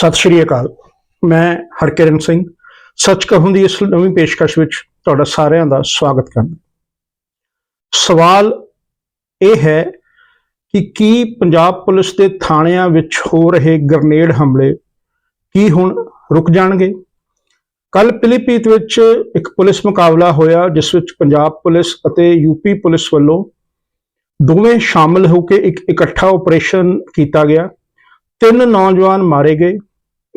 ਸਤਿ ਸ਼੍ਰੀ ਅਕਾਲ। ਮੈਂ ਹਰਕਿਰਨ ਸਿੰਘ। ਸੱਚ ਕਹੂੰ ਦੀ ਇਸ ਨਵੀਂ ਪੇਸ਼ਕਸ਼ ਵਿੱਚ ਤੁਹਾਡਾ ਸਾਰਿਆਂ ਦਾ ਸਵਾਗਤ ਕਰਦਾ ਸਵਾਲ ਇਹ ਹੈ ਕਿ ਕੀ ਪੰਜਾਬ ਪੁਲਿਸ ਦੇ ਥਾਣਿਆਂ ਵਿੱਚ ਹੋ ਰਹੇ ਗ੍ਰਨੇਡ ਹਮਲੇ ਕੀ ਹੁਣ ਰੁਕ ਜਾਣਗੇ? ਕੱਲ ਪਿਲੀਪੀਤ ਵਿੱਚ ਇੱਕ ਪੁਲਿਸ ਮੁਕਾਬਲਾ ਹੋਇਆ, ਜਿਸ ਵਿੱਚ ਪੰਜਾਬ ਪੁਲਿਸ ਅਤੇ ਯੂਪੀ ਪੁਲਿਸ ਵੱਲੋਂ ਦੋਵੇਂ ਸ਼ਾਮਲ ਹੋ ਕੇ ਇੱਕ ਇਕੱਠਾ ਆਪਰੇਸ਼ਨ ਕੀਤਾ ਗਿਆ। ਤਿੰਨ ਨੌਜਵਾਨ ਮਾਰੇ ਗਏ।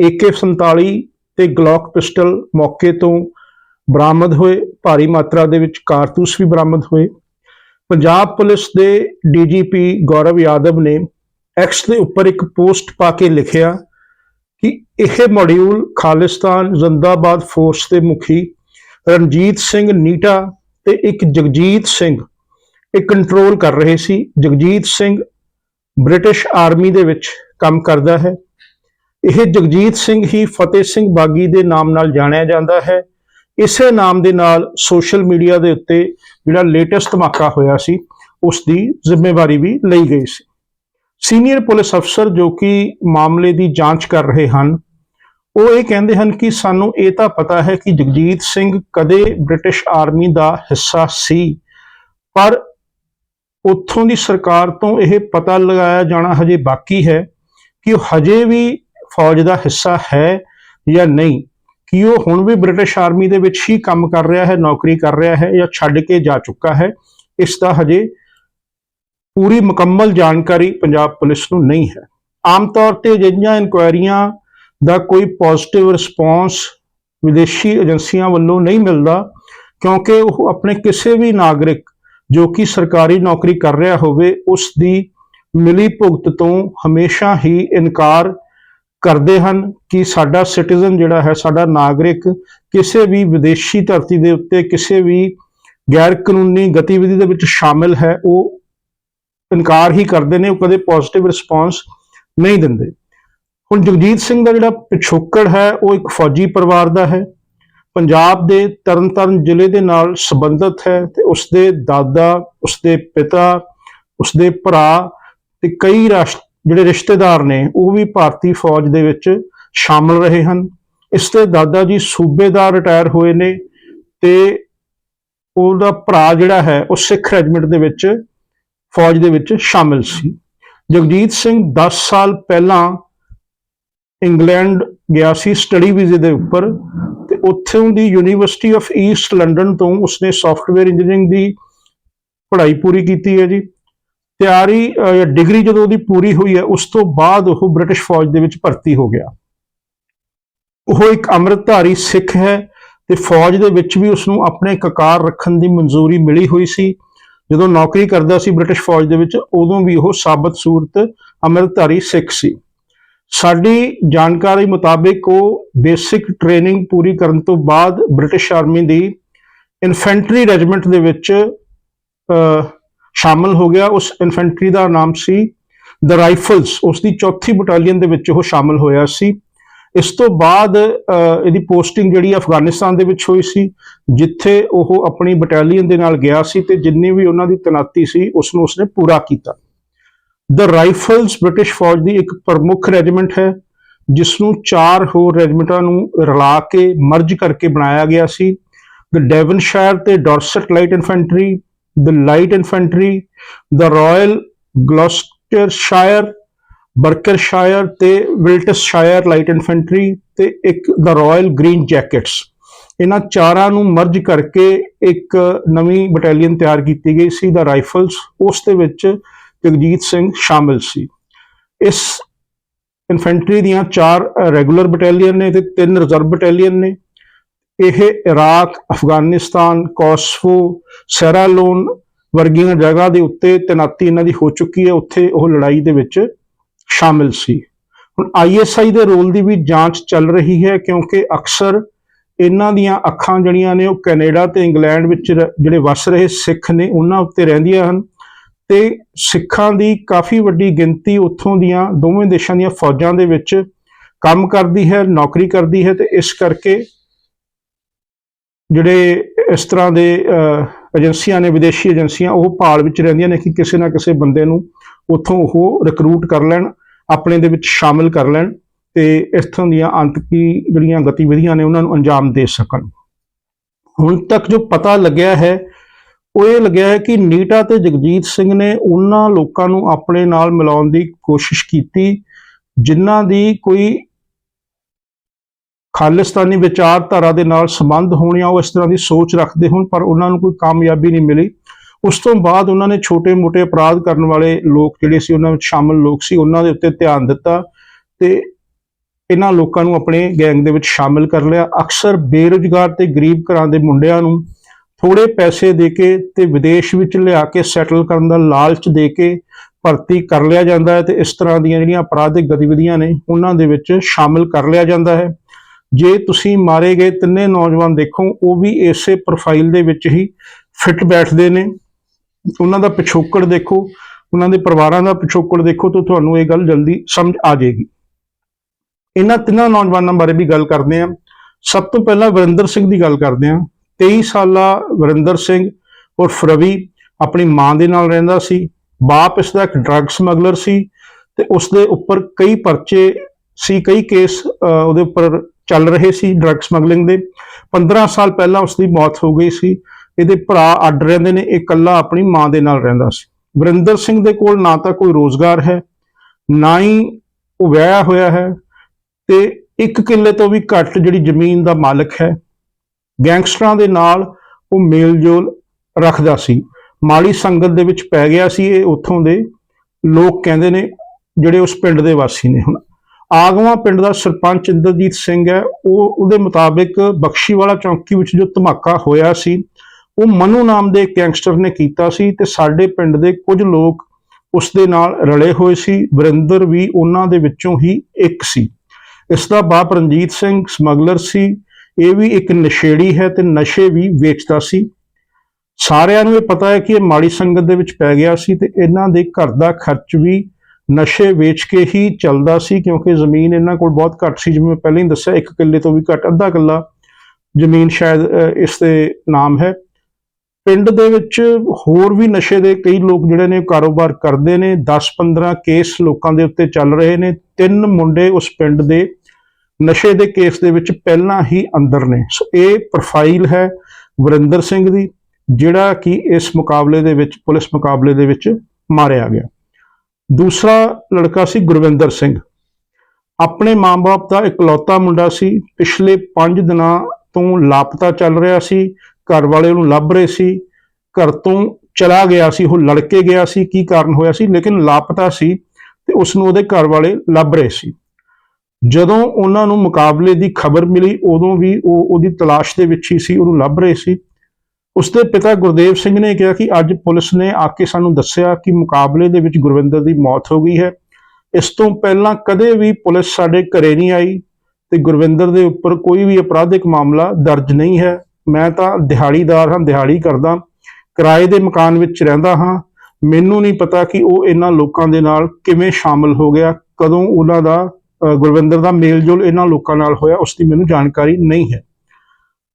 AK47 ਤੇ ਗਲੌਕ ਪਿਸਟਲ ਮੌਕੇ ਤੋਂ ਬਰਾਮਦ ਹੋਏ। ਭਾਰੀ ਮਾਤਰਾ ਦੇ ਵਿੱਚ ਕਾਰਤੂਸ ਵੀ ਬਰਾਮਦ ਹੋਏ। ਪੰਜਾਬ ਪੁਲਿਸ ਦੇ ਡੀਜੀਪੀ ਗੌਰਵ ਯਾਦਵ ਨੇ ਐਕਸ ਦੇ ਉੱਪਰ ਇੱਕ ਪੋਸਟ ਪਾ ਕੇ ਲਿਖਿਆ ਕਿ ਇਹ ਮੋਡਿਊਲ ਖਾਲਿਸਤਾਨ ਜ਼ਿੰਦਾਬਾਦ ਫੋਰਸ ਦੇ ਮੁਖੀ ਰਣਜੀਤ ਸਿੰਘ ਨੀਟਾ ਤੇ ਇੱਕ ਜਗਜੀਤ ਸਿੰਘ ਇਹ ਕੰਟਰੋਲ ਕਰ ਰਹੇ ਸੀ। ਜਗਜੀਤ ਸਿੰਘ ਬ੍ਰਿਟਿਸ਼ ਆਰਮੀ ਦੇ ਵਿੱਚ ਕੰਮ ਕਰਦਾ ਹੈ। ਇਹ ਜਗਜੀਤ ਸਿੰਘ ਹੀ ਫਤਿਹ ਸਿੰਘ ਬਾਗੀ ਦੇ ਨਾਮ ਨਾਲ ਜਾਣਿਆ ਜਾਂਦਾ ਹੈ। ਇਸੇ ਨਾਮ ਦੇ ਨਾਲ ਸੋਸ਼ਲ ਮੀਡੀਆ ਦੇ ਉੱਤੇ ਜਿਹੜਾ ਲੇਟੈਸਟ ਧਮਾਕਾ ਹੋਇਆ ਸੀ ਉਸ ਦੀ ਜ਼ਿੰਮੇਵਾਰੀ ਵੀ ਲਈ ਗਈ ਸੀ। ਸੀਨੀਅਰ ਪੁਲਿਸ ਅਫਸਰ ਜੋ ਕਿ ਮਾਮਲੇ ਦੀ ਜਾਂਚ ਕਰ ਰਹੇ ਹਨ, ਉਹ ਇਹ ਕਹਿੰਦੇ ਹਨ ਕਿ ਸਾਨੂੰ ਇਹ ਤਾਂ ਪਤਾ ਹੈ ਕਿ ਜਗਜੀਤ ਸਿੰਘ ਕਦੇ ਬ੍ਰਿਟਿਸ਼ ਆਰਮੀ ਦਾ ਹਿੱਸਾ ਸੀ, ਪਰ ਉੱਥੋਂ ਦੀ ਸਰਕਾਰ ਤੋਂ ਇਹ ਪਤਾ ਲਗਾਇਆ ਜਾਣਾ ਹਜੇ ਬਾਕੀ ਹੈ ਕਿ ਉਹ ਹਜੇ ਵੀ ਫੌਜ ਦਾ ਹਿੱਸਾ ਹੈ ਜਾਂ ਨਹੀਂ? ਕਿ ਉਹ ਹੁਣ ਵੀ ਬ੍ਰਿਟਿਸ਼ ਆਰਮੀ ਦੇ ਵਿੱਚ ਹੀ ਕੰਮ ਕਰ ਰਿਹਾ ਹੈ, ਨੌਕਰੀ ਕਰ ਰਿਹਾ ਹੈ ਜਾਂ ਛੱਡ ਕੇ ਜਾ ਚੁੱਕਾ ਹੈ? ਇਸ ਦਾ ਹਜੇ ਪੂਰੀ ਮੁਕੰਮਲ ਜਾਣਕਾਰੀ ਪੰਜਾਬ ਪੁਲਿਸ ਨੂੰ ਨਹੀਂ ਹੈ। ਆਮ ਤੌਰ ਤੇ ਅਜਿਹੀਆਂ ਇਨਕੁਆਇਰੀਆਂ ਦਾ ਕੋਈ ਪੋਜ਼ਿਟਿਵ ਰਿਸਪੌਂਸ ਵਿਦੇਸ਼ੀ ਏਜੰਸੀਆਂ ਵੱਲੋਂ ਨਹੀਂ ਮਿਲਦਾ, ਕਿਉਂਕਿ ਉਹ ਆਪਣੇ ਕਿਸੇ ਵੀ ਨਾਗਰਿਕ ਜੋ ਕਿ ਸਰਕਾਰੀ ਨੌਕਰੀ ਕਰ ਰਿਹਾ ਹੋਵੇ, ਉਸ ਦੀ ਮਿਲੀ ਭੁਗਤ ਤੋਂ ਹਮੇਸ਼ਾ ਹੀ ਇਨਕਾਰ ਕਰਦੇ ਹਨ ਕਿ ਸਾਡਾ ਸਿਟੀਜ਼ਨ ਜਿਹੜਾ ਹੈ, ਸਾਡਾ ਨਾਗਰਿਕ ਕਿਸੇ ਵੀ ਵਿਦੇਸ਼ੀ ਧਰਤੀ ਦੇ ਉੱਤੇ, ਕਿਸੇ ਵੀ ਗੈਰ ਕਾਨੂੰਨੀ ਗਤੀਵਿਧੀ ਦੇ ਵਿੱਚ ਸ਼ਾਮਿਲ ਹੈ, ਉਹ ਇਨਕਾਰ ਹੀ ਕਰਦੇ ਨੇ, ਉਹ ਕਦੇ ਪੋਜ਼ਿਟਿਵ ਰਿਸਪਾਂਸ ਨਹੀਂ ਦਿੰਦੇ। ਹੁਣ ਜਗਜੀਤ ਸਿੰਘ ਦਾ ਜਿਹੜਾ ਪਿਛੋਕੜ ਹੈ, ਉਹ ਇੱਕ ਫੌਜੀ ਪਰਿਵਾਰ ਦਾ ਹੈ। ਪੰਜਾਬ ਦੇ ਤਰਨਤਾਰਨ ਜ਼ਿਲ੍ਹੇ ਦੇ ਨਾਲ ਸੰਬੰਧਿਤ ਹੈ ਤੇ ਉਸਦੇ ਦਾਦਾ, ਉਸਦੇ ਪਿਤਾ, ਉਸਦੇ ਭਰਾ ਤੇ ਕਈ ਰਾਸ਼ਟ ਜਿਹੜੇ ਰਿਸ਼ਤੇਦਾਰ ਨੇ, ਉਹ ਵੀ ਭਾਰਤੀ ਫੌਜ ਦੇ ਵਿੱਚ ਸ਼ਾਮਲ ਰਹੇ ਹਨ। ਇਸ ਦੇ ਦਾਦਾ ਜੀ ਸੂਬੇਦਾਰ ਰਿਟਾਇਰ ਹੋਏ ਨੇ ਤੇ ਉਹਦਾ ਭਰਾ ਜਿਹੜਾ ਹੈ, ਉਹ ਸਿੱਖ ਰੈਜੀਮੈਂਟ ਦੇ ਵਿੱਚ ਫੌਜ ਦੇ ਵਿੱਚ ਸ਼ਾਮਿਲ ਸੀ। ਜਗਜੀਤ ਸਿੰਘ 10 ਸਾਲ ਪਹਿਲਾਂ ਇੰਗਲੈਂਡ ਗਿਆ ਸੀ ਸਟੱਡੀ ਵੀਜ਼ੇ ਦੇ ਉੱਪਰ ਤੇ ਉੱਥੋਂ ਦੀ ਯੂਨੀਵਰਸਿਟੀ ਆਫ ਈਸਟ ਲੰਡਨ ਤੋਂ ਉਸਨੇ ਸੌਫਟਵੇਅਰ ਇੰਜੀਨੀਅਰਿੰਗ ਦੀ ਪੜ੍ਹਾਈ ਪੂਰੀ ਕੀਤੀ ਹੈ ਜੀ। ਤਿਆਰੀ ਜਾਂ ਡਿਗਰੀ ਜਦੋਂ ਉਹਦੀ ਪੂਰੀ ਹੋਈ ਹੈ ਉਸ ਤੋਂ ਬਾਅਦ ਉਹ ਬ੍ਰਿਟਿਸ਼ ਫੌਜ ਦੇ ਵਿੱਚ ਭਰਤੀ ਹੋ ਗਿਆ। ਉਹ ਇੱਕ ਅੰਮ੍ਰਿਤਧਾਰੀ ਸਿੱਖ ਹੈ ਤੇ ਫੌਜ ਦੇ ਵਿੱਚ ਵੀ ਉਸ ਨੂੰ ਆਪਣੇ ਕਕਾਰ ਰੱਖਣ ਦੀ ਮਨਜ਼ੂਰੀ ਮਿਲੀ ਹੋਈ ਸੀ। ਜਦੋਂ ਨੌਕਰੀ ਕਰਦਾ ਸੀ ਬ੍ਰਿਟਿਸ਼ ਫੌਜ ਦੇ ਵਿੱਚ ਉਦੋਂ ਵੀ ਉਹ ਸਾਬਤ ਸੂਰਤ ਅੰਮ੍ਰਿਤਧਾਰੀ ਸਿੱਖ ਸੀ। ਸਾਡੀ ਜਾਣਕਾਰੀ ਮੁਤਾਬਿਕ ਉਹ ਬੇਸਿਕ ਟ੍ਰੇਨਿੰਗ ਪੂਰੀ ਕਰਨ ਤੋਂ ਬਾਅਦ ਬ੍ਰਿਟਿਸ਼ ਆਰਮੀ ਦੀ ਇਨਫੈਂਟਰੀ ਰੈਜੀਮੈਂਟ ਦੇ ਵਿੱਚ ਅਹ, ਸ਼ਾਮਲ ਹੋ ਗਿਆ। ਉਸ ਇਨਫੈਂਟਰੀ ਦਾ ਨਾਮ ਸੀ ਦ ਰਾਈਫਲਸ ਉਸ ਦੀ ਚੌਥੀ ਬਟਾਲੀਅਨ ਦੇ ਵਿੱਚ ਉਹ ਸ਼ਾਮਲ ਹੋਇਆ ਸੀ। ਇਸ ਤੋਂ ਬਾਅਦ ਇਹਦੀ ਪੋਸਟਿੰਗ ਜਿਹੜੀ ਅਫਗਾਨਿਸਤਾਨ ਦੇ ਵਿੱਚ ਹੋਈ ਸੀ, ਜਿੱਥੇ ਉਹ ਆਪਣੀ ਬਟਾਲੀਅਨ ਦੇ ਨਾਲ ਗਿਆ ਸੀ ਤੇ ਜਿੰਨੀ ਵੀ ਉਹਨਾਂ ਦੀ ਤਨਾਤੀ ਸੀ ਉਸ ਨੂੰ ਉਸਨੇ ਪੂਰਾ ਕੀਤਾ। ਦ ਰਾਈਫਲਸ ਬ੍ਰਿਟਿਸ਼ ਫੌਜ ਦੀ ਇੱਕ ਪ੍ਰਮੁੱਖ ਰੈਜੀਮੈਂਟ ਹੈ ਜਿਸ ਨੂੰ ਚਾਰ ਹੋਰ ਰੈਜੀਮੈਂਟਾਂ ਨੂੰ ਰਲਾ ਕੇ ਮਰਜ ਕਰਕੇ ਬਣਾਇਆ ਗਿਆ ਸੀ। ਦ ਡੈਵਨਸ਼ਾਇਰ ਤੇ Dorset Light Infantry the Light Infantry the Royal Gloucestershire Berkshire ਤੇ ਵਿਲਟਸਸ਼ਾਇਰ ਲਾਈਟ ਇਨਫੈਂਟਰੀ ਤੇ ਇੱਕ ਦ ਰਾਇਲ ਗ੍ਰੀਨ ਜੈਕਟਸ ਇਹਨਾਂ ਚਾਰਾਂ ਨੂੰ ਮਰਜ ਕਰਕੇ ਇੱਕ ਨਵੀਂ ਬਟਾਲੀਅਨ ਤਿਆਰ ਕੀਤੀ ਗਈ ਸੀ ਦਾ ਰਾਈਫਲਸ ਉਸ ਦੇ ਵਿੱਚ ਜਗਜੀਤ ਸਿੰਘ ਸ਼ਾਮਿਲ ਸੀ। ਇਸ ਇਨਫੈਂਟਰੀ ਦੀਆਂ ਚਾਰ ਰੈਗੂਲਰ ਬਟਾਲੀਅਨ ਨੇ ਤੇ ਤਿੰਨ ਰਿਜ਼ਰਵ ਬਟਾਲੀਅਨ ਨੇ। ਇਹ ਇਰਾਕ, ਅਫਗਾਨਿਸਤਾਨ ਕੋਸਵੋ ਸੈਰਾਲੋਨ ਵਰਗੀਆਂ ਜਗ੍ਹਾ ਦੇ ਉੱਤੇ ਤੈਨਾਤੀ ਇਹਨਾਂ ਦੀ ਹੋ ਚੁੱਕੀ ਹੈ। ਉੱਥੇ ਉਹ ਲੜਾਈ ਦੇ ਵਿੱਚ ਸ਼ਾਮਿਲ ਸੀ। ਹੁਣ ਆਈਐਸਆਈ ਦੇ ਰੋਲ ਦੀ ਵੀ ਜਾਂਚ ਚੱਲ ਰਹੀ ਹੈ ਕਿਉਂਕਿ ਅਕਸਰ ਇਹਨਾਂ ਦੀਆਂ ਅੱਖਾਂ ਜਿਹੜੀਆਂ ਨੇ ਉਹ ਕੈਨੇਡਾ ਤੇ ਇੰਗਲੈਂਡ ਵਿੱਚ ਰ- ਜਿਹੜੇ ਵਸ ਰਹੇ ਸਿੱਖ ਨੇ ਉਹਨਾਂ ਉੱਤੇ ਰਹਿੰਦੀਆਂ ਹਨ ਤੇ ਸਿੱਖਾਂ ਦੀ ਕਾਫੀ ਵੱਡੀ ਗਿਣਤੀ ਉੱਥੋਂ ਦੀਆਂ ਦੋਵੇਂ ਦੇਸ਼ਾਂ ਦੀਆਂ ਫੌਜਾਂ ਦੇ ਵਿੱਚ ਕੰਮ ਕਰਦੀ ਹੈ, ਨੌਕਰੀ ਕਰਦੀ ਹੈ ਤੇ ਇਸ ਕਰਕੇ ਜਿਹੜੇ ਇਸ ਤਰ੍ਹਾਂ ਦੇ ਏਜੰਸੀਆਂ ਨੇ, ਵਿਦੇਸ਼ੀ ਏਜੰਸੀਆਂ, ਉਹ ਭਾਲ ਵਿੱਚ ਰਹਿੰਦੀਆਂ ਨੇ ਕਿ ਕਿਸੇ ਨਾ ਕਿਸੇ ਬੰਦੇ ਨੂੰ ਉੱਥੋਂ ਉਹ ਰਿਕਰੂਟ ਕਰ ਲੈਣ, ਆਪਣੇ ਦੇ ਵਿੱਚ ਸ਼ਾਮਿਲ ਕਰ ਲੈਣ ਤੇ ਇਥੋਂ ਦੀਆਂ ਅੰਤਕੀ ਜਿਹੜੀਆਂ ਗਤੀਵਿਧੀਆਂ ਨੇ ਉਹਨਾਂ ਨੂੰ ਅੰਜਾਮ ਦੇ ਸਕਣ। ਹੁਣ ਤੱਕ ਜੋ ਪਤਾ ਲੱਗਿਆ ਹੈ, ਉਹ ਇਹ ਲੱਗਿਆ ਹੈ ਕਿ ਨੀਟਾ ਤੇ ਜਗਜੀਤ ਸਿੰਘ ਨੇ ਉਹਨਾਂ ਲੋਕਾਂ ਨੂੰ ਆਪਣੇ ਨਾਲ ਮਿਲਾਉਣ ਦੀ ਕੋਸ਼ਿਸ਼ ਕੀਤੀ, ਜਿਨ੍ਹਾਂ ਦੀ ਕੋਈ ਖਾਲਿਸਤਾਨੀ ਵਿਚਾਰਧਾਰਾ ਦੇ ਨਾਲ ਸੰਬੰਧ ਹੋਣ ਜਾਂ ਉਹ ਇਸ ਤਰ੍ਹਾਂ ਦੀ ਸੋਚ ਰੱਖਦੇ ਹੋਣ, ਪਰ ਉਹਨਾਂ ਨੂੰ ਕੋਈ ਕਾਮਯਾਬੀ ਨਹੀਂ ਮਿਲੀ। ਉਸ ਤੋਂ ਬਾਅਦ ਉਹਨਾਂ ਨੇ ਛੋਟੇ-ਮੋਟੇ ਅਪਰਾਧ ਕਰਨ ਵਾਲੇ ਲੋਕ ਜਿਹੜੇ ਸੀ, ਉਹਨਾਂ ਵਿੱਚ ਸ਼ਾਮਲ ਲੋਕ ਸੀ, ਉਹਨਾਂ ਦੇ ਉੱਤੇ ਧਿਆਨ ਦਿੱਤਾ ਤੇ ਇਹਨਾਂ ਲੋਕਾਂ ਨੂੰ ਆਪਣੇ ਗੈਂਗ ਦੇ ਵਿੱਚ ਸ਼ਾਮਲ ਕਰ ਲਿਆ। ਅਕਸਰ ਬੇਰੁਜ਼ਗਾਰ ਤੇ ਗਰੀਬ ਘਰਾਂ ਦੇ ਮੁੰਡਿਆਂ ਨੂੰ ਥੋੜੇ ਪੈਸੇ ਦੇ ਕੇ ਤੇ ਵਿਦੇਸ਼ ਵਿੱਚ ਲਿਆ ਕੇ ਸੈਟਲ ਕਰਨ ਦਾ ਲਾਲਚ ਦੇ ਕੇ ਭਰਤੀ ਕਰ ਲਿਆ ਜਾਂਦਾ ਹੈ ਤੇ ਇਸ ਤਰ੍ਹਾਂ ਦੀਆਂ ਜਿਹੜੀਆਂ ਅਪਰਾਧਿਕ ਗਤੀਵਿਧੀਆਂ ਨੇ, ਉਹਨਾਂ ਦੇ ਵਿੱਚ ਸ਼ਾਮਲ ਕਰ ਲਿਆ ਜਾਂਦਾ ਹੈ। ਜੇ ਤੁਸੀਂ ਮਾਰੇ ਗਏ ਤਿੰਨੇ ਨੌਜਵਾਨ ਦੇਖੋ, ਉਹ ਵੀ ਇਸੇ ਪ੍ਰੋਫਾਈਲ ਦੇ ਵਿੱਚ ਹੀ ਫਿੱਟ ਬੈਠਦੇ ਨੇ। ਉਹਨਾਂ ਦਾ ਪਿਛੋਕੜ ਦੇਖੋ, ਉਹਨਾਂ ਦੇ ਪਰਿਵਾਰਾਂ ਦਾ ਪਿਛੋਕੜ ਦੇਖੋ ਤਾਂ ਤੁਹਾਨੂੰ ਇਹ ਗੱਲ ਜਲਦੀ ਸਮਝ ਆ ਜਾਏਗੀ। ਇਹਨਾਂ ਤਿੰਨਾਂ ਨੌਜਵਾਨਾਂ ਬਾਰੇ ਵੀ ਗੱਲ ਕਰਦੇ ਹਾਂ। ਸਭ ਤੋਂ ਪਹਿਲਾਂ ਵਰਿੰਦਰ ਸਿੰਘ ਦੀ ਗੱਲ ਕਰਦੇ ਹਾਂ। 23 ਸਾਲਾ ਵਰਿੰਦਰ ਸਿੰਘ ਔਰ ਫਰਵੀ ਆਪਣੀ ਮਾਂ ਦੇ ਨਾਲ ਰਹਿੰਦਾ ਸੀ। ਬਾਪ ਇਸ ਦਾ ਇੱਕ ਡਰੱਗ ਸਮਗਲਰ ਸੀ ਤੇ ਉਸ ਦੇ ਉੱਪਰ ਕਈ ਪਰਚੇ ਸੀ, ਕਈ ਕੇਸ ਉਹਦੇ ਉੱਪਰ ਚੱਲ ਰਹੇ ਸੀ ਡਰੱਗ ਸਮਗਲਿੰਗ ਦੇ। 15 ਸਾਲ ਪਹਿਲਾਂ ਉਸ ਦੀ ਮੌਤ ਹੋ ਗਈ ਸੀ। ਇਹਦੇ ਭਰਾ ਅੱਡ ਰਹਿੰਦੇ ਨੇ, ਇਹ ਇਕੱਲਾ ਆਪਣੀ ਮਾਂ ਦੇ ਨਾਲ ਰਹਿੰਦਾ ਸੀ। ਵਰਿੰਦਰ ਸਿੰਘ ਦੇ ਕੋਲ ਨਾ ਤਾਂ ਕੋਈ ਰੋਜ਼ਗਾਰ ਹੈ, ਨਾ ਹੀ ਉਹ ਵਿਆਹਿਆ ਹੋਇਆ ਹੈ ਤੇ ਇੱਕ ਕਿੱਲੇ ਤੋਂ ਵੀ ਘੱਟ ਜਿਹੜੀ ਜ਼ਮੀਨ ਦਾ ਮਾਲਕ ਹੈ, ਗੈਂਗਸਟਰਾਂ ਦੇ ਨਾਲ ਉਹ ਮੇਲਜੋਲ ਰੱਖਦਾ ਸੀ। ਮਾਲੀ ਸੰਗਤ ਦੇ ਵਿੱਚ ਪੈ ਗਿਆ ਸੀ ਇਹ ਉੱਥੋਂ ਦੇ। ਲੋਕ ਕਹਿੰਦੇ ਨੇ ਜਿਹੜੇ ਉਸ ਪਿੰਡ ਦੇ ਵਾਸੀ ਨੇ ਹੁਣ। ਆਗਵਾ ਪਿੰਡ ਦਾ ਸਰਪੰਚ ਇੰਦਰਜੀਤ ਸਿੰਘ ਹੈ। ਉਹ, ਉਹਦੇ ਮੁਤਾਬਿਕ ਬਖਸ਼ੀਵਾਲਾ ਚੌਂਕੀ ਵਿੱਚ ਜੋ ਧਮਾਕਾ ਹੋਇਆ ਸੀ, ਉਹ ਮਨੂ ਨਾਮ ਦੇ ਗੈਂਗਸਟਰ ਨੇ ਕੀਤਾ ਸੀ ਤੇ ਸਾਡੇ ਪਿੰਡ ਦੇ ਕੁਝ ਲੋਕ ਉਸ ਦੇ ਨਾਲ ਰਲੇ ਹੋਏ ਸੀ। ਵਰਿੰਦਰ ਵੀ ਉਹਨਾਂ ਦੇ ਵਿੱਚੋਂ ਹੀ ਇੱਕ ਸੀ। ਇਸ ਦਾ ਬਾਪ ਰਣਜੀਤ ਸਿੰਘ ਸਮਗਲਰ ਸੀ। ਇਹ ਵੀ ਇੱਕ ਨਸ਼ੇੜੀ ਹੈ ਤੇ ਨਸ਼ੇ ਵੀ ਵੇਚਦਾ ਸੀ। ਸਾਰਿਆਂ ਨੂੰ ਇਹ ਪਤਾ ਹੈ ਕਿ ਇਹ ਮਾੜੀ ਸੰਗਤ ਦੇ ਵਿੱਚ ਪੈ ਗਿਆ ਸੀ ਤੇ ਇਹਨਾਂ ਦੇ ਘਰ ਦਾ ਖਰਚ ਵੀ ਨਸ਼ੇ ਵੇਚ ਕੇ ਹੀ ਚੱਲਦਾ ਸੀ ਕਿਉਂਕਿ ਜ਼ਮੀਨ ਇਹਨਾਂ ਕੋਲ ਬਹੁਤ ਘੱਟ ਸੀ, ਜਿਵੇਂ ਮੈਂ ਪਹਿਲਾਂ ਹੀ ਦੱਸਿਆ, ਇੱਕ ਕਿੱਲੇ ਤੋਂ ਵੀ ਘੱਟ, ਅੱਧਾ ਕਿੱਲਾ ਜ਼ਮੀਨ ਸ਼ਾਇਦ ਇਸ ਦੇ ਨਾਮ ਹੈ। ਪਿੰਡ ਦੇ ਵਿੱਚ ਹੋਰ ਵੀ ਨਸ਼ੇ ਦੇ ਕਈ ਲੋਕ ਜਿਹੜੇ ਨੇ ਕਾਰੋਬਾਰ ਕਰਦੇ ਨੇ। 10-15 ਕੇਸ ਲੋਕਾਂ ਦੇ ਉੱਤੇ ਚੱਲ ਰਹੇ ਨੇ। ਤਿੰਨ ਮੁੰਡੇ ਉਸ ਪਿੰਡ ਦੇ ਨਸ਼ੇ ਦੇ ਕੇਸ ਦੇ ਵਿੱਚ ਪਹਿਲਾਂ ਹੀ ਅੰਦਰ ਨੇ। ਸੋ ਇਹ ਪ੍ਰੋਫਾਈਲ ਹੈ ਵਰਿੰਦਰ ਸਿੰਘ ਦੀ, ਜਿਹੜਾ ਕਿ ਇਸ ਮੁਕਾਬਲੇ ਦੇ ਵਿੱਚ, ਪੁਲਿਸ ਮੁਕਾਬਲੇ ਦੇ ਵਿੱਚ ਮਾਰਿਆ ਗਿਆ। ਦੂਸਰਾ ਲੜਕਾ ਸੀ ਗੁਰਵਿੰਦਰ ਸਿੰਘ। ਆਪਣੇ ਮਾਂ-ਬਾਪ ਦਾ ਇਕਲੌਤਾ ਮੁੰਡਾ ਸੀ। ਪਿਛਲੇ 5 ਦਿਨਾਂ ਤੋਂ ਲਾਪਤਾ ਚੱਲ ਰਿਹਾ ਸੀ। ਘਰ ਵਾਲੇ ਉਹਨੂੰ ਲੱਭ ਰਹੇ ਸੀ। ਘਰ ਤੋਂ ਚਲਾ ਗਿਆ ਸੀ। ਉਹ ਲੜਕੇ ਗਿਆ ਸੀ। ਕੀ ਕਾਰਨ ਹੋਇਆ ਸੀ? ਲੇਕਿਨ ਲਾਪਤਾ ਸੀ ਤੇ ਉਸ ਨੂੰ ਉਹਦੇ ਘਰ ਵਾਲੇ ਲੱਭ ਰਹੇ ਸੀ। ਜਦੋਂ ਉਹਨਾਂ ਨੂੰ ਮੁਕਾਬਲੇ ਦੀ ਖਬਰ ਮਿਲੀ, ਉਦੋਂ ਵੀ ਉਹ ਉਹਦੀ ਤਲਾਸ਼ ਦੇ ਵਿੱਚ ਹੀ ਸੀ। ਉਹਨੂੰ ਲੱਭ ਰਹੇ ਸੀ। ਉਸਦੇ ਪਿਤਾ ਗੁਰਦੇਵ ਸਿੰਘ ਨੇ ਕਿਹਾ ਕਿ ਅੱਜ ਪੁਲਿਸ ਨੇ ਆ ਕੇ ਸਾਨੂੰ ਦੱਸਿਆ ਕਿ ਮੁਕਾਬਲੇ ਦੇ ਵਿੱਚ ਗੁਰਵਿੰਦਰ ਦੀ ਮੌਤ ਹੋ ਗਈ ਹੈ। ਇਸ ਤੋਂ ਪਹਿਲਾਂ ਕਦੇ ਵੀ ਪੁਲਿਸ ਸਾਡੇ ਘਰੇ ਨਹੀਂ ਆਈ ਤੇ ਗੁਰਵਿੰਦਰ ਦੇ ਉੱਪਰ ਕੋਈ ਵੀ ਅਪਰਾਧਿਕ ਮਾਮਲਾ ਦਰਜ ਨਹੀਂ ਹੈ। ਮੈਂ ਤਾਂ ਦਿਹਾੜੀਦਾਰ ਹਾਂ, ਦਿਹਾੜੀ ਕਰਦਾ, ਕਿਰਾਏ ਦੇ ਮਕਾਨ ਵਿੱਚ ਰਹਿੰਦਾ ਹਾਂ। ਮੈਨੂੰ ਨਹੀਂ ਪਤਾ ਕਿ ਉਹ ਇਹਨਾਂ ਲੋਕਾਂ ਦੇ ਨਾਲ ਕਿਵੇਂ ਸ਼ਾਮਲ ਹੋ ਗਿਆ, ਕਦੋਂ ਉਹਨਾਂ ਦਾ ਗੁਰਵਿੰਦਰ ਦਾ ਮੇਲਜੋਲ ਇਹਨਾਂ ਲੋਕਾਂ ਨਾਲ ਹੋਇਆ, ਉਸ ਦੀ ਮੈਨੂੰ ਜਾਣਕਾਰੀ ਨਹੀਂ ਹੈ।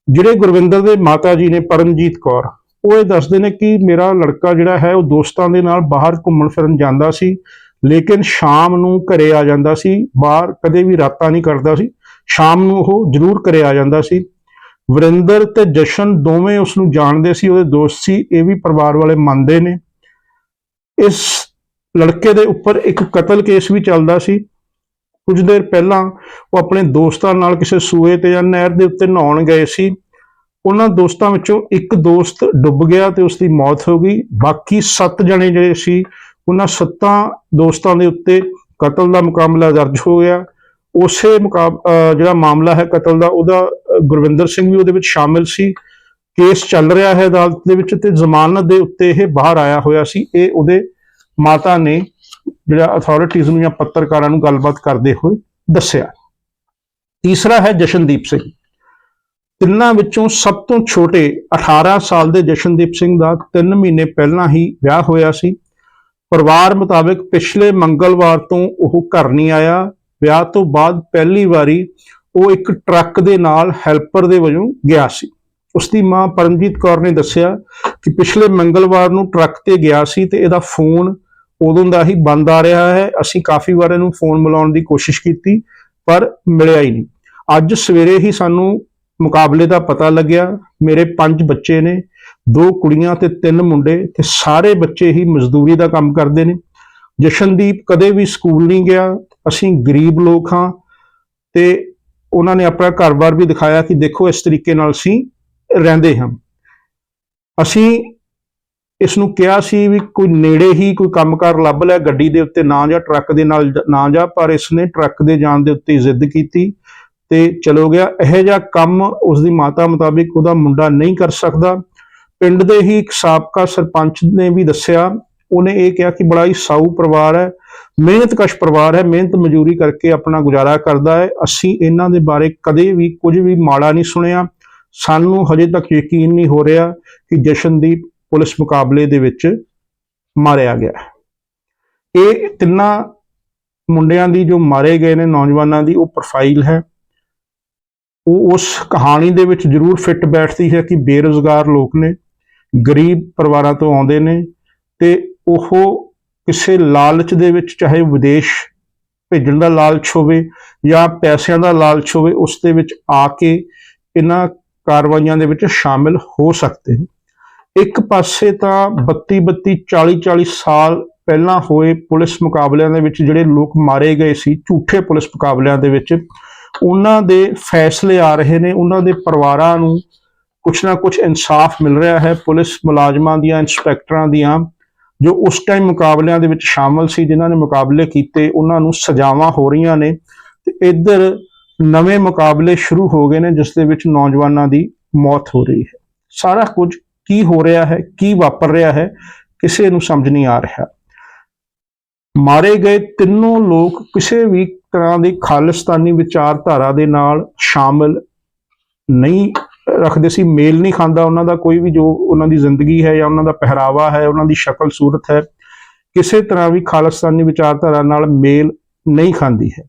ਜਿਹੜੇ ਗੁਰਵਿੰਦਰ ਦੇ ਮਾਤਾ ਜੀ ਨੇ ਪਰਮਜੀਤ ਕੌਰ, ਉਹ ਇਹ ਦੱਸਦੇ ਨੇ ਕਿ ਮੇਰਾ ਲੜਕਾ ਜਿਹੜਾ ਹੈ, ਉਹ ਦੋਸਤਾਂ ਦੇ ਨਾਲ ਬਾਹਰ ਘੁੰਮਣ ਫਿਰਨ ਜਾਂਦਾ ਸੀ, ਲੇਕਿਨ ਸ਼ਾਮ ਨੂੰ ਘਰੇ ਆ ਜਾਂਦਾ ਸੀ, ਬਾਹਰ ਕਦੇ ਵੀ ਰਾਤਾਂ ਨਹੀਂ ਕਰਦਾ ਸੀ, ਸ਼ਾਮ ਨੂੰ ਉਹ ਜ਼ਰੂਰ ਘਰੇ ਆ ਜਾਂਦਾ ਸੀ। ਵਰਿੰਦਰ ਤੇ ਜਸ਼ਨ ਦੋਵੇਂ ਉਸ ਨੂੰ ਜਾਣਦੇ ਸੀ, ਉਹਦੇ ਦੋਸਤ ਸੀ, ਇਹ ਵੀ ਪਰਿਵਾਰ ਵਾਲੇ ਮੰਨਦੇ ਨੇ। ਇਸ ਲੜਕੇ ਦੇ ਉੱਪਰ ਇੱਕ ਕਤਲ ਕੇਸ ਵੀ ਚੱਲਦਾ ਸੀ ਕੁਝ ਦੇਰ ਪਹਿਲਾਂ ਉਹ ਆਪਣੇ ਦੋਸਤਾਂ ਨਾਲ ਕਿਸੇ ਸੂਏ ਤੇ ਜਾਂ ਨਹਿਰ ਦੇ ਉੱਤੇ ਨਹਾਉਣ ਗਏ ਸੀ। ਉਹਨਾਂ ਦੋਸਤਾਂ ਵਿੱਚੋਂ ਇੱਕ ਦੋਸਤ ਡੁੱਬ ਗਿਆ ਤੇ ਉਸ ਦੀ ਮੌਤ ਹੋ ਗਈ। ਬਾਕੀ 7 ਜਣੇ ਜਿਹੜੇ ਸੀ, ਉਹਨਾਂ ਸੱਤਾਂ ਦੋਸਤਾਂ ਦੇ ਉੱਤੇ ਕਤਲ ਦਾ ਮੁਕਾਬਲਾ ਦਰਜ ਹੋ ਗਿਆ। ਉਸੇ ਮੁਕਾਬ, ਅਹ ਜਿਹੜਾ ਮਾਮਲਾ ਹੈ ਕਤਲ ਦਾ, ਉਹਦਾ ਗੁਰਵਿੰਦਰ ਸਿੰਘ ਵੀ ਉਹਦੇ ਵਿੱਚ ਸ਼ਾਮਿਲ ਸੀ। ਕੇਸ ਚੱਲ ਰਿਹਾ ਹੈ ਅਦਾਲਤ ਦੇ ਵਿੱਚ ਤੇ ਜ਼ਮਾਨਤ ਦੇ ਉੱਤੇ ਇਹ ਬਾਹਰ ਆਇਆ ਹੋਇਆ ਸੀ। ਇਹ ਉਹਦੇ ਮਾਤਾ ਨੇ ਜਿਹੜਾ ਅਥਾਰਟੀਜ਼ ਨੂੰ ਜਾਂ ਪੱਤਰਕਾਰਾਂ ਨੂੰ ਗੱਲਬਾਤ ਕਰਦੇ ਹੋਏ ਦੱਸਿਆ। ਤੀਸਰਾ ਹੈ ਜਸ਼ਨਦੀਪ ਸਿੰਘ। ਤਿੰਨਾਂ ਵਿੱਚੋਂ ਸਭ ਤੋਂ ਛੋਟੇ 18 ਸਾਲ ਦੇ ਜਸ਼ਨਦੀਪ ਸਿੰਘ ਦਾ 3 ਮਹੀਨੇ ਪਹਿਲਾਂ ਹੀ ਵਿਆਹ ਹੋਇਆ ਸੀ। ਪਰਿਵਾਰ ਮੁਤਾਬਕ ਪਿਛਲੇ ਮੰਗਲਵਾਰ ਤੋਂ ਉਹ ਘਰ ਨਹੀਂ ਆਇਆ। ਵਿਆਹ ਤੋਂ ਬਾਅਦ ਪਹਿਲੀ ਵਾਰੀ ਉਹ ਇੱਕ ਟਰੱਕ ਦੇ ਨਾਲ ਹੈਲਪਰ ਦੇ ਵਜੋਂ ਗਿਆ ਸੀ। ਉਸ ਦੀ ਮਾਂ ਪਰਮਜੀਤ ਕੌਰ ਨੇ ਦੱਸਿਆ ਕਿ ਪਿਛਲੇ ਮੰਗਲਵਾਰ ਨੂੰ ਟਰੱਕ ਤੇ ਗਿਆ ਸੀ ਤੇ ਇਹਦਾ ਫੋਨ ਉਦੋਂ ਦਾ ਹੀ ਬੰਦ ਆ ਰਿਹਾ ਹੈ। ਅਸੀਂ ਕਾਫੀ ਵਾਰ ਇਹਨੂੰ ਫੋਨ ਮਿਲਾਉਣ ਦੀ ਕੋਸ਼ਿਸ਼ ਕੀਤੀ, ਪਰ ਮਿਲਿਆ ਹੀ ਨਹੀਂ। ਅੱਜ ਸਵੇਰੇ ਹੀ ਸਾਨੂੰ ਮੁਕਾਬਲੇ ਦਾ ਪਤਾ ਲੱਗਿਆ। ਮੇਰੇ ਪੰਜ ਬੱਚੇ ਨੇ, ਦੋ ਕੁੜੀਆਂ ਤੇ ਤਿੰਨ ਮੁੰਡੇ ਤੇ ਸਾਰੇ ਬੱਚੇ ਹੀ ਮਜ਼ਦੂਰੀ ਦਾ ਕੰਮ ਕਰਦੇ ਨੇ। ਜਸ਼ਨਦੀਪ ਕਦੇ ਵੀ ਸਕੂਲ ਨਹੀਂ ਗਿਆ। ਅਸੀਂ ਗਰੀਬ ਲੋਕ ਹਾਂ ਤੇ ਉਹਨਾਂ ਨੇ ਆਪਣਾ ਘਰ-ਬਾਰ ਵੀ ਦਿਖਾਇਆ ਕਿ ਦੇਖੋ ਇਸ ਤਰੀਕੇ ਨਾਲ ਅਸੀਂ ਰਹਿੰਦੇ ਹਾਂ। ਅਸੀਂ ਇਸ ਨੂੰ ਕਿਹਾ ਸੀ ਵੀ ਕੋਈ ਨੇੜੇ ਹੀ ਕੋਈ ਕੰਮਕਾਰ ਲੱਭ ਲੈ ਗੱਡੀ ਦੇ ਉੱਤੇ ਨਾ ਜਾ, ਟਰੱਕ ਦੇ ਨਾਲ ਨਾ ਜਾ, ਪਰ ਇਸ ਨੇ ਟਰੱਕ ਦੇ ਜਾਣ ਦੇ ਉੱਤੇ ਜ਼ਿੱਦ ਕੀਤੀ ਤੇ ਚਲੋ ਗਿਆ। ਇਹੋ ਜਿਹਾ ਕੰਮ ਉਸ ਦੀ ਮਾਤਾ ਮੁਤਾਬਿਕ ਉਹਦਾ ਮੁੰਡਾ ਨਹੀਂ ਕਰ ਸਕਦਾ। ਪਿੰਡ ਦੇ ਹੀ ਇੱਕ ਸਾਬਕਾ ਸਰਪੰਚ ਨੇ ਵੀ ਦੱਸਿਆ, ਉਹਨੇ ਇਹ ਕਿਹਾ ਕਿ ਬੜਾ ਹੀ ਸਾਊ ਪਰਿਵਾਰ ਹੈ ਮਿਹਨਤਕਸ਼ ਪਰਿਵਾਰ ਹੈ, ਮਿਹਨਤ ਮਜ਼ਦੂਰੀ ਕਰਕੇ ਆਪਣਾ ਗੁਜ਼ਾਰਾ ਕਰਦਾ ਹੈ। ਅਸੀਂ ਇਹਨਾਂ ਦੇ ਬਾਰੇ ਕਦੇ ਵੀ ਕੁਝ ਵੀ ਮਾੜਾ ਨਹੀਂ ਸੁਣਿਆ। ਸਾਨੂੰ ਹਜੇ ਤੱਕ ਯਕੀਨ ਨਹੀਂ ਹੋ ਰਿਹਾ ਕਿ ਜਸ਼ਨਦੀਪ ਪੁਲਿਸ ਮੁਕਾਬਲੇ ਦੇ ਵਿੱਚ ਮਾਰਿਆ ਗਿਆ ਹੈ। ਇਹ ਤਿੰਨਾਂ ਮੁੰਡਿਆਂ ਦੀ ਜੋ ਮਾਰੇ ਗਏ ਨੇ ਨੌਜਵਾਨਾਂ ਦੀ ਉਹ ਪ੍ਰੋਫਾਈਲ ਹੈ ਉਹ ਉਸ ਕਹਾਣੀ ਦੇ ਵਿੱਚ ਜ਼ਰੂਰ ਫਿੱਟ ਬੈਠਦੀ ਹੈ ਕਿ ਬੇਰੁਜ਼ਗਾਰ ਲੋਕ ਨੇ, ਗਰੀਬ ਪਰਿਵਾਰਾਂ ਤੋਂ ਆਉਂਦੇ ਨੇ ਤੇ ਉਹ ਕਿਸੇ ਲਾਲਚ ਦੇ ਵਿੱਚ ਚਾਹੇ ਵਿਦੇਸ਼ ਭੇਜਣ ਦਾ ਲਾਲਚ ਹੋਵੇ ਜਾਂ ਪੈਸਿਆਂ ਦਾ ਲਾਲਚ ਹੋਵੇ, ਉਸ ਦੇ ਵਿੱਚ ਆ ਕੇ ਇਹਨਾਂ ਕਾਰਵਾਈਆਂ ਦੇ ਵਿੱਚ ਸ਼ਾਮਿਲ ਹੋ ਸਕਦੇ ਨੇ ਇੱਕ ਪਾਸੇ ਤਾਂ 32 32 40 40 ਸਾਲ ਪਹਿਲਾਂ ਹੋਏ ਪੁਲਿਸ ਮੁਕਾਬਲਿਆਂ ਦੇ ਵਿੱਚ ਜਿਹੜੇ ਲੋਕ ਮਾਰੇ ਗਏ ਸੀ, ਝੂਠੇ ਪੁਲਿਸ ਮੁਕਾਬਲਿਆਂ ਦੇ ਵਿੱਚ, ਉਹਨਾਂ ਦੇ ਫੈਸਲੇ ਆ ਰਹੇ ਨੇ, ਉਹਨਾਂ ਦੇ ਪਰਿਵਾਰਾਂ ਨੂੰ ਕੁਛ ਨਾ ਕੁਛ ਇਨਸਾਫ ਮਿਲ ਰਿਹਾ ਹੈ, ਪੁਲਿਸ ਮੁਲਾਜ਼ਮਾਂ ਦੀਆਂ, ਇੰਸਪੈਕਟਰਾਂ ਦੀਆਂ, ਜੋ ਉਸ ਟਾਈਮ ਮੁਕਾਬਲਿਆਂ ਦੇ ਵਿੱਚ ਸ਼ਾਮਲ ਸੀ, ਜਿਨ੍ਹਾਂ ਨੇ ਮੁਕਾਬਲੇ ਕੀਤੇ, ਉਹਨਾਂ ਨੂੰ ਸਜ਼ਾਵਾਂ ਹੋ ਰਹੀਆਂ ਨੇ, ਤੇ ਇੱਧਰ ਨਵੇਂ ਮੁਕਾਬਲੇ ਸ਼ੁਰੂ ਹੋ ਗਏ ਨੇ, ਜਿਸ ਦੇ ਵਿੱਚ ਨੌਜਵਾਨਾਂ ਦੀ ਮੌਤ ਹੋ ਰਹੀ ਹੈ। ਸਾਰਾ ਕੁਝ ਕੀ ਹੋ ਰਿਹਾ ਹੈ, ਕੀ ਵਾਪਰ ਰਿਹਾ ਹੈ, ਕਿਸੇ ਨੂੰ ਸਮਝ ਨਹੀਂ ਆ ਰਿਹਾ। ਮਾਰੇ ਗਏ ਤਿੰਨੋਂ ਲੋਕ ਕਿਸੇ ਵੀ ਤਰ੍ਹਾਂ ਦੀ ਖਾਲਿਸਤਾਨੀ ਵਿਚਾਰਧਾਰਾ ਦੇ ਨਾਲ ਸ਼ਾਮਲ ਨਹੀਂ ਰੱਖਦੇ ਸੀ। ਮੇਲ ਨਹੀਂ ਖਾਂਦਾ ਉਹਨਾਂ ਦਾ ਕੋਈ ਵੀ ਜੋ ਉਹਨਾਂ ਦੀ ਜ਼ਿੰਦਗੀ ਹੈ ਜਾਂ ਉਹਨਾਂ ਦਾ ਪਹਿਰਾਵਾ ਹੈ, ਉਹਨਾਂ ਦੀ ਸ਼ਕਲ ਸੂਰਤ ਹੈ, ਕਿਸੇ ਤਰ੍ਹਾਂ ਵੀ ਖਾਲਿਸਤਾਨੀ ਵਿਚਾਰਧਾਰਾ ਨਾਲ ਮੇਲ ਨਹੀਂ ਖਾਂਦੀ ਹੈ।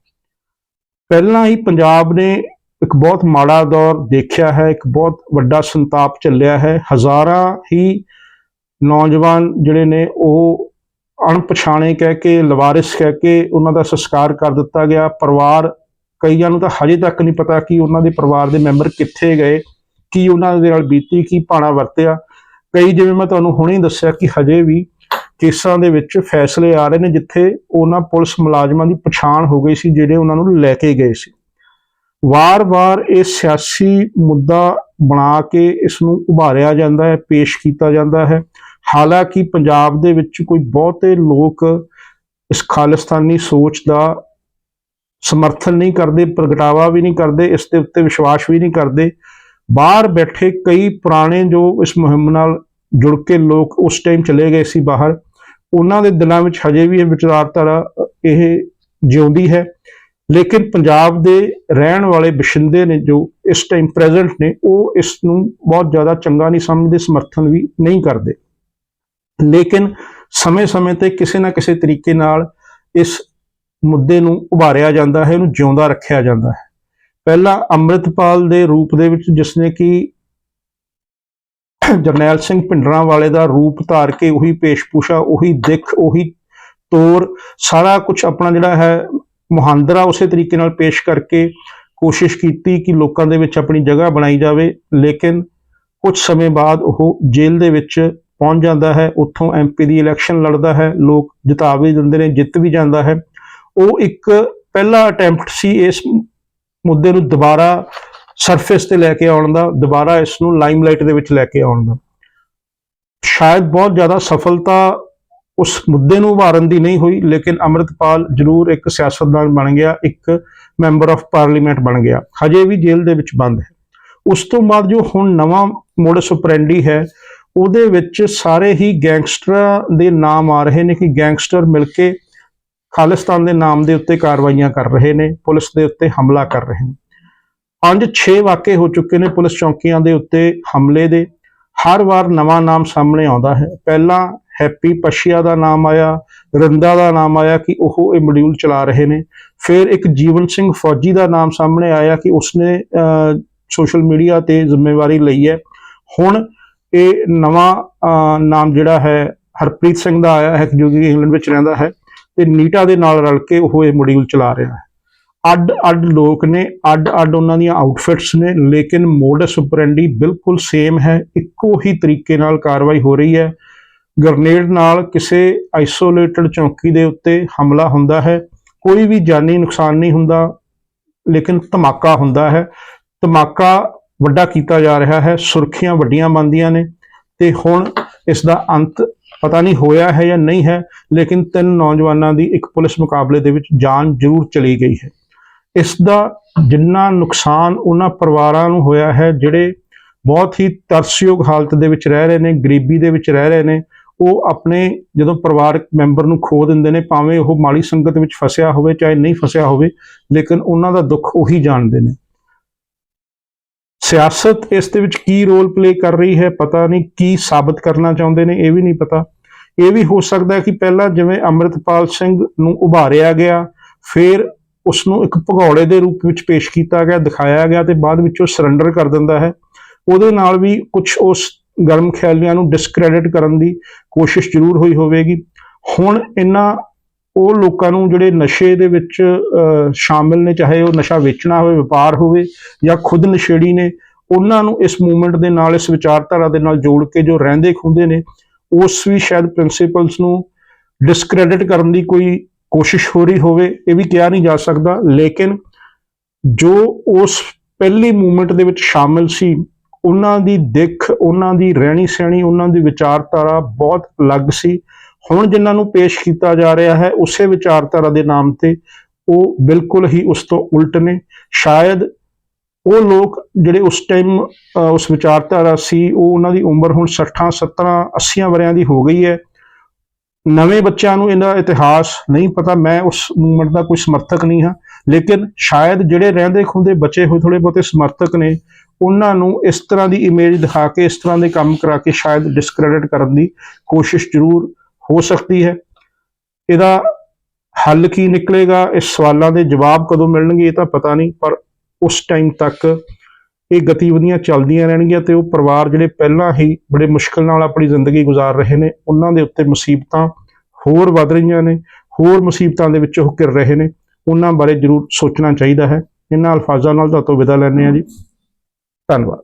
ਪਹਿਲਾਂ ਹੀ ਪੰਜਾਬ ਨੇ ਇੱਕ ਬਹੁਤ ਮਾੜਾ ਦੌਰ ਦੇਖਿਆ ਹੈ, ਇੱਕ ਬਹੁਤ ਵੱਡਾ ਸੰਤਾਪ ਚੱਲਿਆ ਹੈ। ਹਜ਼ਾਰਾਂ ਹੀ ਨੌਜਵਾਨ ਜਿਹੜੇ ਨੇ, ਉਹ ਅਣਪਛਾਣੇ ਕਹਿ ਕੇ, ਲਵਾਰਿਸ ਕਹਿ ਕੇ ਉਹਨਾਂ ਦਾ ਸੰਸਕਾਰ ਕਰ ਦਿੱਤਾ ਗਿਆ। ਪਰਿਵਾਰ ਕਈਆਂ ਨੂੰ ਤਾਂ ਹਜੇ ਤੱਕ ਨਹੀਂ ਪਤਾ ਕਿ ਉਹਨਾਂ ਦੇ ਪਰਿਵਾਰ ਦੇ ਮੈਂਬਰ ਕਿੱਥੇ ਗਏ, ਕੀ ਉਹਨਾਂ ਦੇ ਨਾਲ ਬੀਤੀ, ਕੀ ਭਾਣਾ ਵਰਤਿਆ। ਕਈ ਜਿਵੇਂ ਮੈਂ ਤੁਹਾਨੂੰ ਹੁਣੇ ਦੱਸਿਆ ਕਿ ਹਜੇ ਵੀ ਕੇਸਾਂ ਦੇ ਵਿੱਚ ਫੈਸਲੇ ਆ ਰਹੇ ਨੇ, ਜਿੱਥੇ ਉਹਨਾਂ ਪੁਲਿਸ ਮੁਲਾਜ਼ਮਾਂ ਦੀ ਪਛਾਣ ਹੋ ਗਈ ਸੀ, ਜਿਹੜੇ ਉਹਨਾਂ ਨੂੰ ਲੈ ਕੇ ਗਏ ਸੀ। ਵਾਰ-ਵਾਰ ਇਹ ਸਿਆਸੀ ਮੁੱਦਾ ਬਣਾ ਕੇ ਇਸ ਨੂੰ ਉਭਾਰਿਆ ਜਾਂਦਾ ਹੈ, ਪੇਸ਼ ਕੀਤਾ ਜਾਂਦਾ ਹੈ। ਹਾਲਾਂਕਿ ਪੰਜਾਬ ਦੇ ਵਿੱਚ ਕੋਈ ਬਹੁਤੇ ਲੋਕ ਇਸ ਖਾਲਿਸਤਾਨੀ ਸੋਚ ਦਾ ਸਮਰਥਨ ਨਹੀਂ ਕਰਦੇ, ਪ੍ਰਗਟਾਵਾ ਵੀ ਨਹੀਂ ਕਰਦੇ, ਇਸ ਦੇ ਉੱਤੇ ਵਿਸ਼ਵਾਸ ਵੀ ਨਹੀਂ ਕਰਦੇ। ਬਾਹਰ ਬੈਠੇ ਕਈ ਪੁਰਾਣੇ ਜੋ ਇਸ ਮੁਹਿੰਮ ਨਾਲ ਜੁੜ ਕੇ ਲੋਕ ਉਸ ਟਾਈਮ ਚਲੇ ਗਏ ਸੀ ਬਾਹਰ, ਉਹਨਾਂ ਦੇ ਦਿਲਾਂ ਵਿੱਚ ਹਜੇ ਵੀ ਇਹ ਵਿਚਾਰਧਾਰਾ ਇਹ ਜਿਉਂਦੀ ਹੈ। ਲੇਕਿਨ ਪੰਜਾਬ ਦੇ ਰਹਿਣ ਵਾਲੇ ਬਸ਼ਿੰਦੇ ਨੇ ਜੋ ਇਸ ਟਾਈਮ ਪ੍ਰੈਜ਼ੈਂਟ ਨੇ, ਉਹ ਇਸ ਨੂੰ ਬਹੁਤ ਜ਼ਿਆਦਾ ਚੰਗਾ ਨਹੀਂ ਸਮਝਦੇ, ਸਮਰਥਨ ਵੀ ਨਹੀਂ ਕਰਦੇ। ਲੇਕਿਨ ਸਮੇਂ-ਸਮੇਂ ਤੇ ਕਿਸੇ ਨਾ ਕਿਸੇ ਤਰੀਕੇ ਨਾਲ ਇਸ ਮੁੱਦੇ ਨੂੰ ਉਭਾਰਿਆ ਜਾਂਦਾ ਹੈ, ਇਹਨੂੰ ਜਿਉਂਦਾ ਰੱਖਿਆ ਜਾਂਦਾ ਹੈ। ਪਹਿਲਾਂ ਅੰਮ੍ਰਿਤਪਾਲ ਦੇ ਰੂਪ ਦੇ ਵਿੱਚ ਜਿਸਨੇ ਕਿ ਜਰਨੈਲ ਸਿੰਘ ਭਿੰਡਰਾਂ ਵਾਲੇ ਦਾ ਰੂਪ ਧਾਰ ਕੇ ਉਹੀ ਪੇਸ਼ਪੂਸ਼ਾ ਉਹੀ ਦਿੱਖ, ਉਹੀ ਤੋਰ, ਸਾਰਾ ਕੁਝ ਆਪਣਾ ਜਿਹੜਾ ਹੈ ਮੁਹਾਂਦਰਾ ਉਸੇ ਤਰੀਕੇ ਨਾਲ ਪੇਸ਼ ਕਰਕੇ ਕੋਸ਼ਿਸ਼ ਕੀਤੀ ਕਿ ਲੋਕਾਂ ਦੇ ਵਿੱਚ ਆਪਣੀ ਜਗ੍ਹਾ ਬਣਾਈ ਜਾਵੇ, ਲੇਕਿਨ ਕੁਝ ਸਮੇਂ ਬਾਅਦ ਉਹ ਜੇਲ੍ਹ ਦੇ ਵਿੱਚ ਪਹੁੰਚ ਜਾਂਦਾ ਹੈ, ਉੱਥੋਂ ਐਮਪੀ ਦੀ ਇਲੈਕਸ਼ਨ ਲੜਦਾ ਹੈ, ਲੋਕ ਜਿਤਾ ਵੀ ਦਿੰਦੇ ਨੇ, ਜਿੱਤ ਵੀ ਜਾਂਦਾ ਹੈ। ਉਹ ਇੱਕ ਪਹਿਲਾ ਅਟੈਂਪਟ ਸੀ, ਇਸ ਮੁੱਦੇ ਨੂੰ ਦੁਬਾਰਾ ਸਰਫੇਸ ਤੇ ਲੈ ਕੇ ਆਉਣ ਦਾ, ਦੁਬਾਰਾ ਇਸ ਨੂੰ ਲਾਈਮਲਾਈਟ ਦੇ ਵਿੱਚ ਲੈ ਕੇ ਆਉਣ ਦਾ। ਸ਼ਾਇਦ ਬਹੁਤ ਜ਼ਿਆਦਾ ਸਫਲਤਾ ਉਸ ਮੁੱਦੇ ਨੂੰ ਉਭਾਰਨ ਦੀ ਨਹੀਂ ਹੋਈ, ਲੇਕਿਨ ਅੰਮ੍ਰਿਤਪਾਲ ਜ਼ਰੂਰ ਇੱਕ ਸਿਆਸਤਦਾਨ ਬਣ ਗਿਆ, ਇੱਕ ਮੈਂਬਰ ਆਫ ਪਾਰਲੀਮੈਂਟ ਬਣ ਗਿਆ। ਹਜੇ ਵੀ ਜੇਲ੍ਹ ਦੇ ਵਿੱਚ ਬੰਦ ਹੈ। ਉਸ ਤੋਂ ਬਾਅਦ ਜੋ ਹੁਣ ਨਵਾਂ ਮੋਡਸ ਆਪਰੈਂਡੀ ਹੈ, ਉਹਦੇ ਵਿੱਚ ਸਾਰੇ ਹੀ ਗੈਂਗਸਟਰਾਂ ਦੇ ਨਾਮ ਆ ਰਹੇ ਨੇ ਕਿ ਗੈਂਗਸਟਰ ਮਿਲ ਕੇ ਖਾਲਿਸਤਾਨ ਦੇ ਨਾਮ ਦੇ ਉੱਤੇ ਕਾਰਵਾਈਆਂ ਕਰ ਰਹੇ ਨੇ, ਪੁਲਿਸ ਦੇ ਉੱਤੇ ਹਮਲਾ ਕਰ ਰਹੇ ਨੇ। ਪੰਜ 6 ਵਾਕੇ ਹੋ ਚੁੱਕੇ ਨੇ ਪੁਲਿਸ ਚੌਕੀਆਂ ਦੇ ਉੱਤੇ ਹਮਲੇ ਦੇ। ਹਰ ਵਾਰ ਨਵਾਂ ਨਾਮ ਸਾਹਮਣੇ ਆਉਂਦਾ ਹੈ। ਪਹਿਲਾਂ ਹੈਪੀ ਪਸ਼ੀਆ ਦਾ ਨਾਮ ਆਇਆ ਰਿੰਦਾ ਦਾ ਨਾਮ ਆਇਆ ਕਿ ਉਹ ਇਹ ਮੋਡਿਊਲ ਚਲਾ ਰਹੇ ਨੇ। ਫਿਰ ਇੱਕ ਜੀਵਨ ਸਿੰਘ ਫੌਜੀ ਦਾ ਨਾਮ ਸਾਹਮਣੇ ਆਇਆ ਕਿ ਉਸਨੇ ਸੋਸ਼ਲ ਮੀਡੀਆ ਤੇ ਜ਼ਿੰਮੇਵਾਰੀ ਲਈ ਹੈ। ਹੁਣ ਇਹ ਨਵਾਂ ਨਾਮ ਜਿਹੜਾ ਹੈ, ਹਰਪ੍ਰੀਤ ਸਿੰਘ ਦਾ ਆਇਆ ਹੈ, ਜੋ ਕਿ ਇੰਗਲੈਂਡ ਵਿੱਚ ਰਹਿੰਦਾ ਹੈ ਤੇ ਨੀਟਾ ਦੇ ਨਾਲ ਰਲ ਕੇ ਉਹ ਇਹ ਮੋਡਿਊਲ ਚਲਾ ਰਿਹਾ ਹੈ। ਅੱਡ ਅੱਡ ਲੋਕ ਨੇ, ਅੱਡ ਅੱਡ ਉਹਨਾਂ ਦੀਆਂ ਆਊਟਫਿਟਸ ਨੇ, ਲੇਕਿਨ ਮੋਡਸ ਆਪਰੈਂਡੀ ਬਿਲਕੁਲ ਸੇਮ ਹੈ, ਇੱਕੋ ਹੀ ਤਰੀਕੇ ਨਾਲ ਕਾਰਵਾਈ ਹੋ ਰਹੀ ਹੈ। ਗ੍ਰਨੇਡ ਨਾਲ ਕਿਸੇ ਆਈਸੋਲੇਟਡ ਚੌਂਕੀ ਦੇ ਉੱਤੇ ਹਮਲਾ ਹੁੰਦਾ ਹੈ। ਕੋਈ ਵੀ ਜਾਨੀ ਨੁਕਸਾਨ ਨਹੀਂ ਹੁੰਦਾ, ਲੇਕਿਨ ਧਮਾਕਾ ਹੁੰਦਾ ਹੈ। ਧਮਾਕਾ ਵੱਡਾ ਕੀਤਾ ਜਾ ਰਿਹਾ ਹੈ, ਸੁਰਖੀਆਂ ਵੱਡੀਆਂ ਬਣਦੀਆਂ ਨੇ ਤੇ ਹੁਣ ਇਸ ਦਾ ਅੰਤ ਪਤਾ ਨਹੀਂ ਹੋਇਆ ਹੈ ਜਾਂ ਨਹੀਂ ਹੈ, ਲੇਕਿਨ ਤਿੰਨ ਨੌਜਵਾਨਾਂ ਦੀ ਇੱਕ ਪੁਲਿਸ ਮੁਕਾਬਲੇ ਦੇ ਵਿੱਚ ਜਾਨ ਜ਼ਰੂਰ ਚਲੀ ਗਈ ਹੈ। ਇਸ ਦਾ ਜਿੰਨਾ ਨੁਕਸਾਨ ਉਹਨਾਂ ਪਰਿਵਾਰਾਂ ਨੂੰ ਹੋਇਆ ਹੈ, ਜਿਹੜੇ ਬਹੁਤ ਹੀ ਤਰਸਯੋਗ ਹਾਲਤ ਦੇ ਵਿੱਚ ਰਹਿ ਰਹੇ ਨੇ, ਗਰੀਬੀ ਦੇ ਵਿੱਚ ਰਹਿ ਰਹੇ ਨੇ ਉਹ ਆਪਣੇ ਜਦੋਂ ਪਰਿਵਾਰਕ ਮੈਂਬਰ ਨੂੰ ਖੋ ਦਿੰਦੇ ਨੇ, ਭਾਵੇਂ ਉਹ ਮਾੜੀ ਸੰਗਤ ਵਿੱਚ ਫਸਿਆ ਹੋਵੇ ਚਾਹੇ ਨਹੀਂ ਫਸਿਆ ਹੋਵੇ, ਲੇਕਿਨ ਉਹਨਾਂ ਦਾ ਦੁੱਖ ਉਹੀ ਜਾਣਦੇ ਨੇ। ਸਿਆਸਤ ਇਸ ਦੇ ਵਿੱਚ ਕੀ ਰੋਲ ਪਲੇ ਕਰ ਰਹੀ ਹੈ ਪਤਾ ਨਹੀਂ, ਕੀ ਸਾਬਤ ਕਰਨਾ ਚਾਹੁੰਦੇ ਨੇ ਇਹ ਵੀ ਨਹੀਂ ਪਤਾ। ਇਹ ਵੀ ਹੋ ਸਕਦਾ ਹੈ ਕਿ ਪਹਿਲਾਂ ਜਿਵੇਂ ਅੰਮ੍ਰਿਤਪਾਲ ਸਿੰਘ ਨੂੰ ਉਭਾਰਿਆ ਗਿਆ, ਫਿਰ ਉਸ ਨੂੰ ਇੱਕ ਭਗੌੜੇ ਦੇ ਰੂਪ ਵਿੱਚ ਪੇਸ਼ ਕੀਤਾ ਗਿਆ, ਦਿਖਾਇਆ ਗਿਆ ਤੇ ਬਾਅਦ ਵਿੱਚ ਉਹ ਸਰੈਂਡਰ ਕਰ ਦਿੰਦਾ ਹੈ। ਉਹਦੇ ਨਾਲ ਵੀ ਕੁਝ ਉਸ ਗਰਮ ਖਿਆਲੀਆਂ ਨੂੰ ਡਿਸਕ੍ਰੈਡਿਟ ਕਰਨ ਦੀ ਕੋਸ਼ਿਸ਼ ਜ਼ਰੂਰ ਹੋਈ ਹੋਵੇਗੀ। ਹੁਣ ਇਹਨਾਂ ਉਹ ਲੋਕਾਂ ਨੂੰ ਜਿਹੜੇ ਨਸ਼ੇ ਦੇ ਵਿੱਚ ਸ਼ਾਮਿਲ ਨੇ, ਚਾਹੇ ਉਹ ਨਸ਼ਾ ਵੇਚਣਾ ਹੋਵੇ, ਵਪਾਰ ਹੋਵੇ ਜਾਂ ਖੁਦ ਨਸ਼ੇੜੀ ਨੇ, ਉਹਨਾਂ ਨੂੰ ਇਸ ਮੂਵਮੈਂਟ ਦੇ ਨਾਲ, ਇਸ ਵਿਚਾਰਧਾਰਾ ਦੇ ਨਾਲ ਜੋੜ ਕੇ ਜੋ ਰਹਿੰਦੇ ਖੁੰਦੇ ਨੇ, ਉਸ ਵੀ ਸ਼ਾਇਦ ਪ੍ਰਿੰਸੀਪਲਸ ਨੂੰ ਡਿਸਕ੍ਰੈਡਿਟ ਕਰਨ ਦੀ ਕੋਈ ਕੋਸ਼ਿਸ਼ ਹੋ ਰਹੀ ਹੋਵੇ, ਇਹ ਵੀ ਕਿਹਾ ਨਹੀਂ ਜਾ ਸਕਦਾ। ਲੇਕਿਨ ਜੋ ਉਸ ਪਹਿਲੀ ਮੂਵਮੈਂਟ ਦੇ ਵਿੱਚ ਸ਼ਾਮਿਲ ਸੀ ਉਹਨਾਂ ਦੀ ਦਿੱਖ, ਉਹਨਾਂ ਦੀ ਰਹਿਣੀ ਸਹਿਣੀ, ਉਹਨਾਂ ਦੀ ਵਿਚਾਰਧਾਰਾ ਬਹੁਤ ਅਲੱਗ ਸੀ। ਹੁਣ ਜਿਨ੍ਹਾਂ ਨੂੰ ਪੇਸ਼ ਕੀਤਾ ਜਾ ਰਿਹਾ ਹੈ, ਉਸੇ ਵਿਚਾਰਧਾਰਾ ਦੇ ਨਾਮ ਤੇ ਉਹ ਬਿਲਕੁਲ ਹੀ ਉਸ ਤੋਂ ਉਲਟ ਨੇ। ਸ਼ਾਇਦ ਉਹ ਲੋਕ ਜਿਹੜੇ ਉਸ ਟਾਈਮ ਉਸ ਵਿਚਾਰਧਾਰਾ ਸੀ, ਉਹ ਉਹਨਾਂ ਦੀ ਉਮਰ ਹੁਣ 60 70 80 ਵਰਿਆਂ ਦੀ ਹੋ ਗਈ ਹੈ। ਨਵੇਂ ਬੱਚਿਆਂ ਨੂੰ ਇਹਦਾ ਇਤਿਹਾਸ ਨਹੀਂ ਪਤਾ, ਮੈਂ ਉਸ ਮੂਵਮੈਂਟ ਦਾ ਕੋਈ ਸਮਰਥਕ ਨਹੀਂ ਹਾਂ। ਲੇਕਿਨ ਸ਼ਾਇਦ ਜਿਹੜੇ ਰਹਿੰਦੇ ਖੁੰਦੇ ਬਚੇ ਹੋਏ ਥੋੜੇ ਬਹੁਤੇ ਸਮਰਥਕ ਨੇ, ਉਹਨਾਂ ਨੂੰ ਇਸ ਤਰ੍ਹਾਂ ਦੀ ਇਮੇਜ ਦਿਖਾ ਕੇ, ਇਸ ਤਰ੍ਹਾਂ ਦੇ ਕੰਮ ਕਰਾ ਕੇ ਸ਼ਾਇਦ ਡਿਸਕ੍ਰੈਡਿਟ ਕਰਨ ਦੀ ਕੋਸ਼ਿਸ਼ ਜ਼ਰੂਰ ਹੋ ਸਕਦੀ ਹੈ। ਇਹਦਾ ਹੱਲ ਕੀ ਨਿਕਲੇਗਾ? ਇਸ ਸਵਾਲਾਂ ਦੇ ਜਵਾਬ ਕਦੋਂ ਮਿਲਣਗੇ ਇਹ ਤਾਂ ਪਤਾ ਨਹੀਂ, ਪਰ ਉਸ ਟਾਈਮ ਤੱਕ ਇਹ ਗਤੀਵਿਧੀਆਂ ਚੱਲਦੀਆਂ ਰਹਿਣਗੀਆਂ ਤੇ ਉਹ ਪਰਿਵਾਰ ਜਿਹੜੇ ਪਹਿਲਾਂ ਹੀ ਬੜੇ ਮੁਸ਼ਕਲ ਨਾਲ ਆਪਣੀ ਜ਼ਿੰਦਗੀ ਗੁਜ਼ਾਰ ਰਹੇ ਨੇ, ਉਹਨਾਂ ਦੇ ਉੱਤੇ ਮੁਸੀਬਤਾਂ ਹੋਰ ਵੱਧ ਰਹੀਆਂ ਨੇ, ਹੋਰ ਮੁਸੀਬਤਾਂ ਦੇ ਵਿੱਚ ਉਹ ਘਿਰ ਰਹੇ ਨੇ। ਉਹਨਾਂ ਬਾਰੇ ਜ਼ਰੂਰ ਸੋਚਣਾ ਚਾਹੀਦਾ ਹੈ। ਇਹਨਾਂ ਅਲਫਾਜ਼ਾਂ ਨਾਲ ਤੁਹਾਤੋਂ ਵਿਦਾ ਲੈਂਦੇ ਹਾਂ ਜੀ। ਧੰਨਵਾਦ।